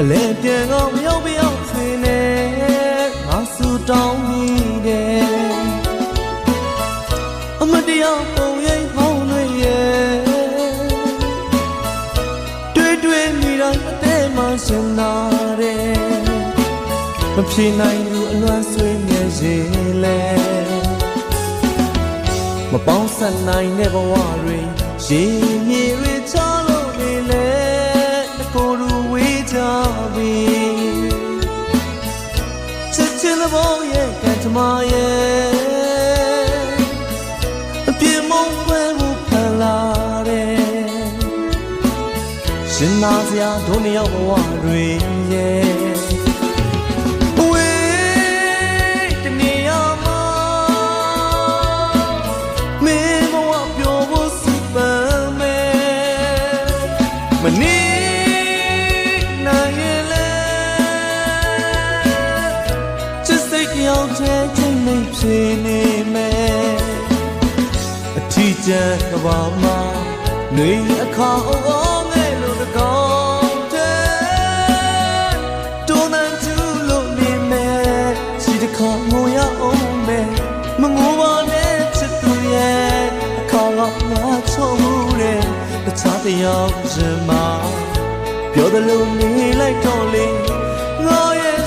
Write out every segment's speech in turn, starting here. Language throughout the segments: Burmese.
အလဲပြန်ကောင်းမရောက်မရောက်ဆွေနဲ့ငါဆူတောင်းမိတယ်အမတရားပုံရိပ်ဟောင်းတွေရဲ့တွေ့တွေ့မိတိုင်းအသေးမှရှင်နာတယ်မဖြေနိုင်ဘူးအလွမ်းဆွေးမြဲရင်လဲမပေါင်းဆက်နိုင်တဲ့ဘဝတွေရေမြေတွေချ မ္မာရဲ့အပြင်းမုန်းခွဲမှုဖန်လာတယ်ရှင်နာစရာဒုနှစ်ယောက်ဘဝတွေရဲ့ဝေးတနေရာမှာမင်းဘဝပျော်ဖို့စပမ်းမယ်မနေ န်နေဖြစ်နေမယ်အထီးကျန်ကဘာမှာຫນွေအခါအောငဲ့လို့တကောင်းတဲ့တိုးနန်သူလို့နေမယ်စီတခါငိုရအောင်မယ်မငိုပါနဲ့ချစ်သူရဲ့အခါကငါချုံမှုတဲ့တခြားတစ်ယောက်ရှင်မပြောတယ်လို့နေလိုက်တော့လေငါရဲ့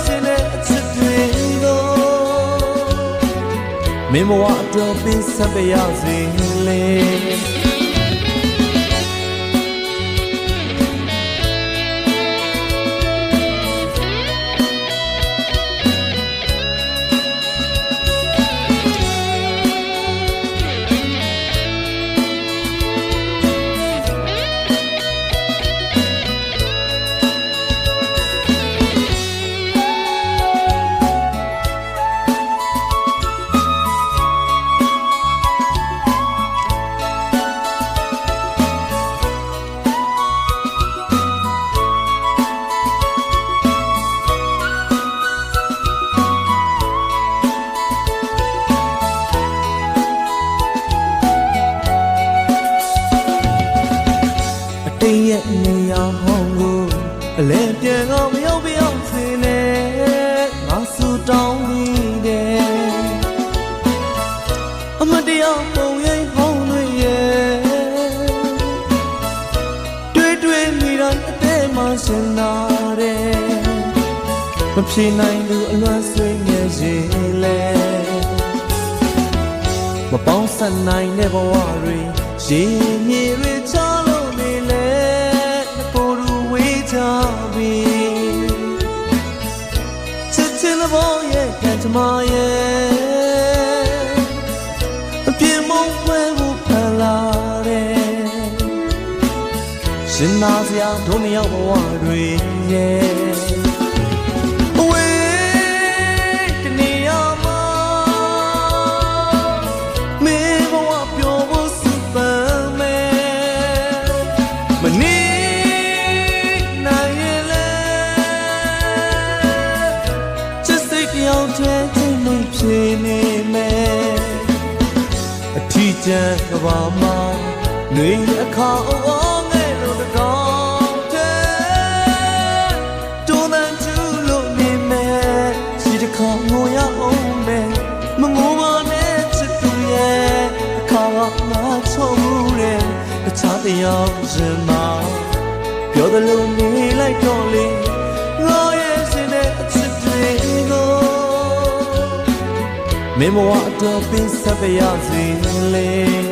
မင်းမဝအတွက်ပင်ဆက်ပြရစီလေ တိတ်ရဲ့နေရာဟောင်းကိုအလဲပြန်ကောင်းမရောက်ပြောင်းစင်းနေငါဆူတောင်းပြီးတယ်အမတရားပုံရိပ်ဟောင်းတွေရဲ့တွေ့တွေ့မိတိုင်းအသေးမှရှင်နာတယ်မဖြေနိုင်ဘူးအလွမ်းဆွေးမြဲရင်လဲမပေါင်းဆက်နိုင်တဲ့ဘဝတွေရေမြေတွေချ မ္မာရဲ့အပြင်းမုန်းခွဲဖို့ဖန်လာတယ်ရှင်နာစရာဒုနှစ်ယောက်ဘဝတွေရဲ့ စ်စိတ်တစ်ယောက်တည်းချိန်နေဖြစ်နေမယ်အထီးကျန်ကဘာမှာຫນွေအခါအောငဲ့လို့တကောင်းတဲ့တိုးနန်သူလို့နေမယ်စီတခါငိုရအောင်မယ်မငိုပါနဲ့ချစ်သူရဲ့အခါကငါချုံမှုတဲ့တခြားတစ်ယောက်ရှင်မပြောတယ်လို့နေလိုက်တော့လေငါရဲ့ မင်းမဝအတွက်ပင်ဆက်ပြရစီလေ